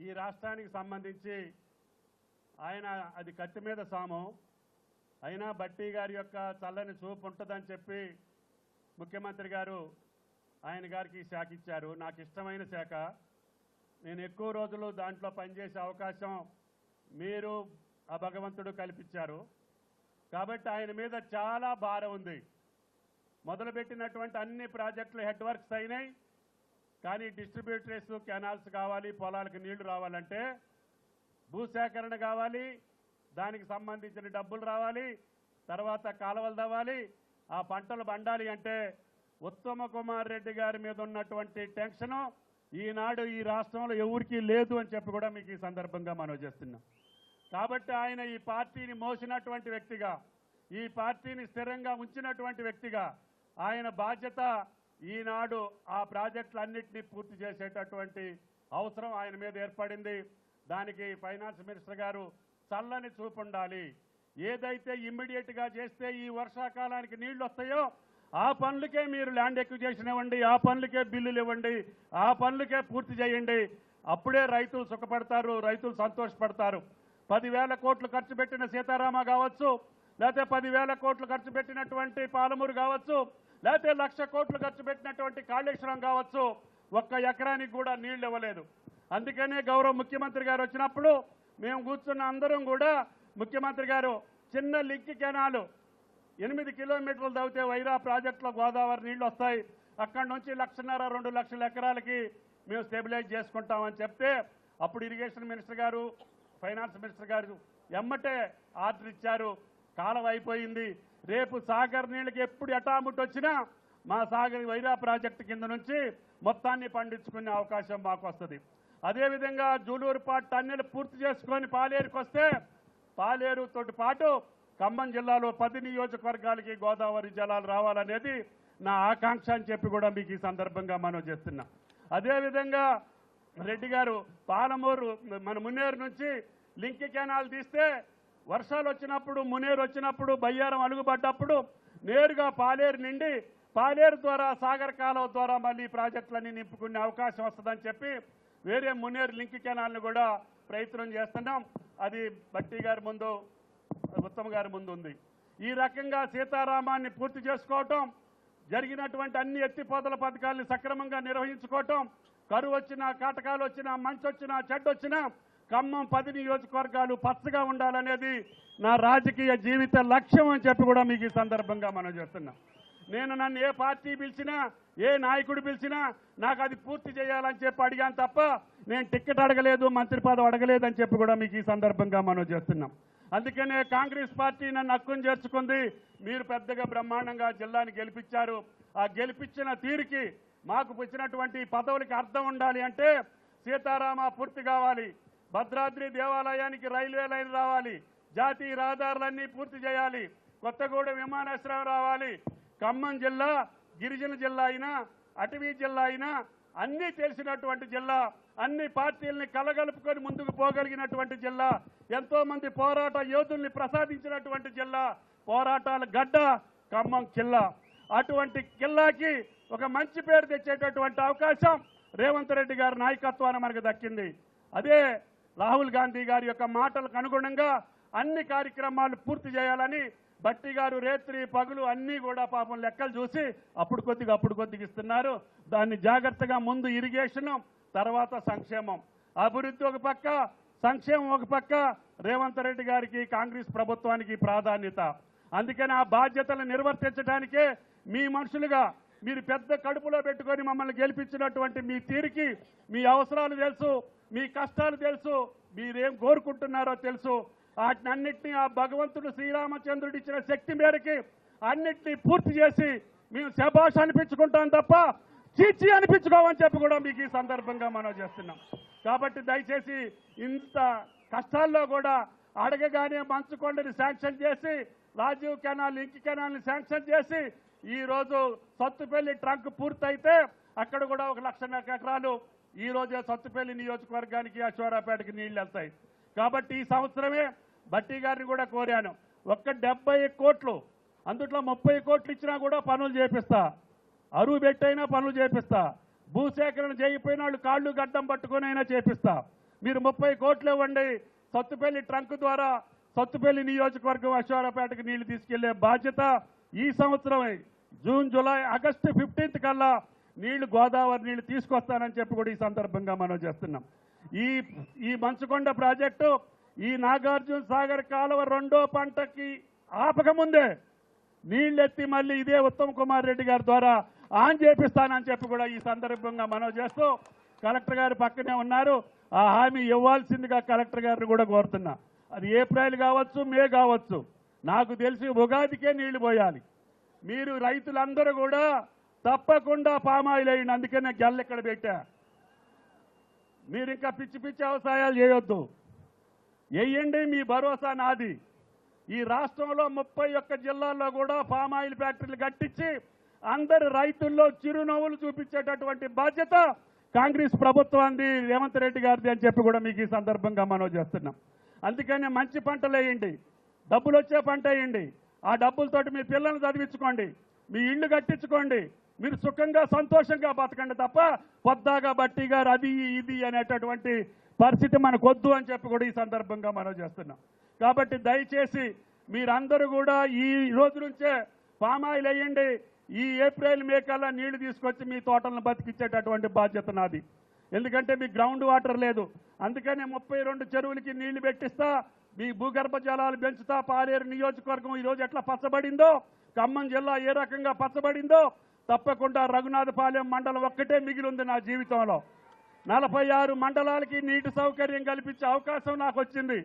ఈ రాష్ట్రానికి సంబంధించి ఆయన అది కత్తి మీద సాము. అయినా బట్టి గారి యొక్క చల్లని చూపు ఉంటుందని చెప్పి ముఖ్యమంత్రి గారు ఆయన గారికి శాఖ ఇచ్చారు. నాకు ఇష్టమైన శాఖ. నేను ఎక్కువ రోజులు దాంట్లో పనిచేసే అవకాశం మీరు ఆ భగవంతుడు కల్పించారు. కాబట్టి ఆయన మీద చాలా భారం ఉంది. మొదలుపెట్టినటువంటి అన్ని ప్రాజెక్టులు హెడ్ వర్క్స్ అయినాయి. కానీ డిస్ట్రిబ్యూటరీస్ కెనాల్స్ కావాలి పొలాలకు నీళ్ళు రావాలంటే భూసేకరణ కావాలి దానికి సంబంధించిన డబ్బులు రావాలి తర్వాత కాలువలు తవ్వాలి ఆ పంటలు పండాలి అంటే ఉత్తమ కుమార్ రెడ్డి గారి మీద ఉన్నటువంటి టెన్షను ఈనాడు ఈ రాష్ట్రంలో ఎవరికీ లేదు అని చెప్పి కూడా మీకు ఈ సందర్భంగా మనం చేస్తున్నాం. కాబట్టి ఆయన ఈ పార్టీని మోసినటువంటి వ్యక్తిగా ఈ పార్టీని స్థిరంగా ఉంచినటువంటి వ్యక్తిగా ఆయన బాధ్యత ఈనాడు ఆ ప్రాజెక్టులన్నింటినీ పూర్తి చేసేటటువంటి అవసరం ఆయన మీద ఏర్పడింది. దానికి ఫైనాన్స్ మినిస్టర్ గారు చల్లని చూపు ఉండాలి ఏదైతే ఇమ్మీడియట్గా చేస్తే ఈ వర్షాకాలానికి నీళ్ళు వస్తాయో ఆ పనులకే మీరు ల్యాండ్ ఎక్విజేషన్ ఇవ్వండి ఆ పనులకే బిల్లులు ఇవ్వండి ఆ పనులకే పూర్తి చేయండి. అప్పుడే రైతులు సుఖపడతారు రైతులు సంతోషపడతారు. పదివేల కోట్లు ఖర్చు పెట్టిన సీతారామ కావచ్చు లేకపోతే పదివేల కోట్లు ఖర్చు పెట్టినటువంటి పాలమూరు కావచ్చు లేకపోతే లక్ష కోట్లు ఖర్చు పెట్టినటువంటి కాళేశ్వరం కావచ్చు ఒక్క ఎకరానికి కూడా నీళ్ళు ఇవ్వలేదు. అందుకనే గౌరవ ముఖ్యమంత్రి గారు వచ్చినప్పుడు మేము కూర్చున్న అందరం కూడా ముఖ్యమంత్రి గారు చిన్న లింక్ కెనాలు ఎనిమిది కిలోమీటర్లు తవ్వితే వైరా ప్రాజెక్టులో గోదావరి నీళ్ళు వస్తాయి. అక్కడి నుంచి లక్షన్నర రెండు లక్షల ఎకరాలకి మేము స్టెబిలైజ్ చేసుకుంటామని చెప్తే అప్పుడు ఇరిగేషన్ మినిస్టర్ గారు ఫైనాన్స్ మినిస్టర్ గారు ఎమ్మటే ఆర్డర్ ఇచ్చారు. కాలం అయిపోయింది. రేపు సాగర్ నీళ్ళకి ఎప్పుడు ఎటాముట్ వచ్చినా మా సాగర్ వైరా ప్రాజెక్టు కింద నుంచి మొత్తాన్ని పండించుకునే అవకాశం మాకు వస్తుంది. అదేవిధంగా జూలూరుపాటు టన్నెలు పూర్తి చేసుకొని పాలేరుకి వస్తే పాలేరుతో పాటు ఖమ్మం జిల్లాలో పది నియోజకవర్గాలకి గోదావరి జలాలు రావాలనేది నా ఆకాంక్ష అని చెప్పి కూడా మీకు ఈ సందర్భంగా మనం చేస్తున్నాం. అదేవిధంగా రెడ్డి గారు పాలమూరు మన మున్నేరు నుంచి లింక్ కెనాల్ తీస్తే వర్షాలు వచ్చినప్పుడు మునేరు వచ్చినప్పుడు బయ్యారం అలుగుపడ్డప్పుడు నేరుగా పాలేరు నిండి పాలేరు ద్వారా సాగర్ కాలువ ద్వారా మళ్ళీ ప్రాజెక్టులన్నీ నింపుకునే అవకాశం వస్తుందని చెప్పి వేరే మునేరు లింక్ కెనాల్ని కూడా ప్రయత్నం చేస్తున్నాం. అది బట్టి గారి ముందు ఉత్తమ్ గారి ముందు ఉంది. ఈ రకంగా సీతారామాన్ని పూర్తి చేసుకోవటం జరిగినటువంటి అన్ని ఎత్తిపోతల పథకాలను సక్రమంగా నిర్వహించుకోవటం కరువు వచ్చినా కాటకాలు వచ్చినా మంచి వచ్చినా చెడ్డొచ్చినా ఖమ్మం పది నియోజకవర్గాలు పచ్చగా ఉండాలనేది నా రాజకీయ జీవిత లక్ష్యం అని చెప్పి కూడా మీకు ఈ సందర్భంగా మనం చేస్తున్నాం నేను నన్ను ఏ పార్టీ పిలిచినా ఏ నాయకుడు పిలిచినా నాకు అది పూర్తి చేయాలని చెప్పి అడిగాను తప్ప నేను టికెట్ అడగలేదు మంత్రి పదవి అడగలేదు అని చెప్పి కూడా మీకు ఈ సందర్భంగా మనం చేస్తున్నాం అందుకనే కాంగ్రెస్ పార్టీ నన్ను హక్కును చేర్చుకుంది. మీరు పెద్దగా బ్రహ్మాండంగా జిల్లాని గెలిపించారు. ఆ గెలిపించిన తీరుకి మాకు వచ్చినటువంటి పదవులకి అర్థం ఉండాలి అంటే సీతారామ పూర్తి కావాలి. భద్రాద్రి దేవాలయానికి రైల్వే లైన్ రావాలి. జాతీయ రహదారులన్నీ పూర్తి చేయాలి. కొత్తగూడెం విమానాశ్రయం రావాలి. ఖమ్మం జిల్లా గిరిజన జిల్లా అయినా అటవీ జిల్లా అయినా అన్నీ తెలిసినటువంటి జిల్లా అన్ని పార్టీల్ని కలగలుపుకొని ముందుకు పోగలిగినటువంటి జిల్లా ఎంతో మంది పోరాట యోధుల్ని ప్రసాదించినటువంటి జిల్లా పోరాటాల గడ్డ ఖమ్మం కిల్లా అటువంటి కిల్లాకి ఒక మంచి పేరు తెచ్చేటటువంటి అవకాశం రేవంత్ రెడ్డి గారి నాయకత్వాన్ని మనకు దక్కింది. అదే రాహుల్ గాంధీ గారి యొక్క మాటలకు అనుగుణంగా అన్ని కార్యక్రమాలు పూర్తి చేయాలని బట్టి గారు రేత్రి పగులు అన్నీ కూడా పాపం లెక్కలు చూసి అప్పుడు కొద్దిగా అప్పుడు కొద్దిగా ఇస్తున్నారు. దాన్ని జాగ్రత్తగా ముందు ఇరిగేషన్ తర్వాత సంక్షేమం. అభివృద్ధి ఒక పక్క సంక్షేమం ఒక పక్క. రేవంత్ రెడ్డి గారికి కాంగ్రెస్ ప్రభుత్వానికి ప్రాధాన్యత. అందుకని ఆ బాధ్యతలు నిర్వర్తించడానికే మీ మనుషులుగా మీరు పెద్ద కడుపులో పెట్టుకొని మమ్మల్ని గెలిపించినటువంటి మీ తీరికి మీ అవసరాలు తెలుసు. మీ కష్టాలు తెలుసు మీరేం కోరుకుంటున్నారో తెలుసు. వాటినన్నింటినీ ఆ భగవంతుడు శ్రీరామచంద్రుడు ఇచ్చిన శక్తి మేరకి అన్నిటినీ పూర్తి చేసి మేము శభాష్ అనిపించుకుంటాం తప్ప చీచి అనిపించుకోమని చెప్పి కూడా మీకు ఈ సందర్భంగా మనం చేస్తున్నాం. కాబట్టి దయచేసి ఇంత కష్టాల్లో కూడా అడగగానే మంచుకొండని శాంక్షన్ చేసి రాజీవ్ కెనాల్ ఇంకి కెనాల్ని శాంక్షన్ చేసి ఈరోజు సత్తుపల్లి ట్రంక్ పూర్తయితే అక్కడ కూడా ఒక లక్షన్నర ఎకరాలు ఈ రోజే సత్తుపల్లి నియోజకవర్గానికి అశ్వారాపేటకి నీళ్ళు వెళ్తాయి. కాబట్టి ఈ సంవత్సరమే బట్టి గారిని కూడా కోరాను. ఒక్క డెబ్బై కోట్లు అందుట్లో ముప్పై కోట్లు ఇచ్చినా కూడా పనులు చేపిస్తా. అరువు పెట్టైనా పనులు చేపిస్తా. భూసేకరణ చేయకపోయిన వాళ్ళు కాళ్ళు గడ్డం పట్టుకునైనా అయినా చేపిస్తా. మీరు ముప్పై కోట్లు ఇవ్వండి. సత్తుపల్లి ట్రంక్ ద్వారా సత్తుపల్లి నియోజకవర్గం అశ్వారపేటకు నీళ్ళు తీసుకెళ్ళే బాధ్యత ఈ సంవత్సరమే. జూన్ జూలై ఆగస్టు ఫిఫ్టీన్త్ కల్లా నీళ్ళు గోదావరి నీళ్ళు తీసుకొస్తానని చెప్పి కూడా ఈ సందర్భంగా మనం చేస్తున్నాం. ఈ ఈ మంచుకొండ ప్రాజెక్టు ఈ నాగార్జున సాగర్ కాలువ రెండో పంటకి ఆపకముందే నీళ్ళెత్తి మళ్ళీ ఇదే ఉత్తమ్ కుమార్ రెడ్డి గారి ద్వారా ఆన్ చేపిస్తానని చెప్పి కూడా ఈ సందర్భంగా మనం చేస్తూ కలెక్టర్ గారు పక్కనే ఉన్నారు. ఆ హామీ ఇవ్వాల్సిందిగా కలెక్టర్ గారిని కూడా కోరుతున్నా. అది ఏప్రిల్ కావచ్చు మే కావచ్చు. నాకు తెలిసి ఉగాదికే నీళ్ళు పోయాలి. మీరు రైతులందరూ కూడా తప్పకుండా పామాయిల్ అయ్యండి. అందుకనే గెల్ల ఇక్కడ పెట్టా. మీరు ఇంకా పిచ్చి పిచ్చి వ్యవసాయాలు చేయొద్దు. వెయ్యండి మీ భరోసా నాది. ఈ రాష్ట్రంలో ముప్పై ఒక్క జిల్లాల్లో కూడా పామాయిల్ ఫ్యాక్టరీలు కట్టించి అందరి రైతుల్లో చిరునవ్వులు చూపించేటటువంటి బాధ్యత కాంగ్రెస్ ప్రభుత్వాన్ని రేవంత్ రెడ్డి గారిది అని చెప్పి కూడా మీకు ఈ సందర్భంగా మనం చేస్తున్నాం. అందుకనే మంచి పంటలు వేయండి. డబ్బులు వచ్చే పంట వేయండి. ఆ డబ్బులతోటి మీ పిల్లల్ని చదివించుకోండి. మీ ఇల్లు కట్టించుకోండి. మీరు సుఖంగా సంతోషంగా బతకండి తప్ప పొద్దాగా బట్టి గారు అది ఇది అనేటటువంటి పరిస్థితి మనకు వద్దు అని చెప్పి కూడా ఈ సందర్భంగా మనం చేస్తున్నాం. కాబట్టి దయచేసి మీరందరూ కూడా ఈ రోజు నుంచే పామాయిల్ వేయండి. ఈ ఏప్రిల్ మే కల్లా నీళ్ళు తీసుకొచ్చి మీ తోటలను బతికించేటటువంటి బాధ్యత నాది. ఎందుకంటే మీకు గ్రౌండ్ వాటర్ లేదు. అందుకనే ముప్పై రెండు చెరువులకి నీళ్ళు పెట్టిస్తా మీ భూగర్భ జలాలు పెంచుతా పాలేరు నియోజకవర్గం ఈ రోజు ఎట్లా పచ్చబడిందో ఖమ్మం జిల్లా ఏ రకంగా పచ్చబడిందో తప్పకుండా రఘునాథపాలెం మండలం ఒక్కటే మిగిలి ఉంది నా జీవితంలో. నలభై ఆరు మండలాలకి నీటి సౌకర్యం కల్పించే అవకాశం నాకు వచ్చింది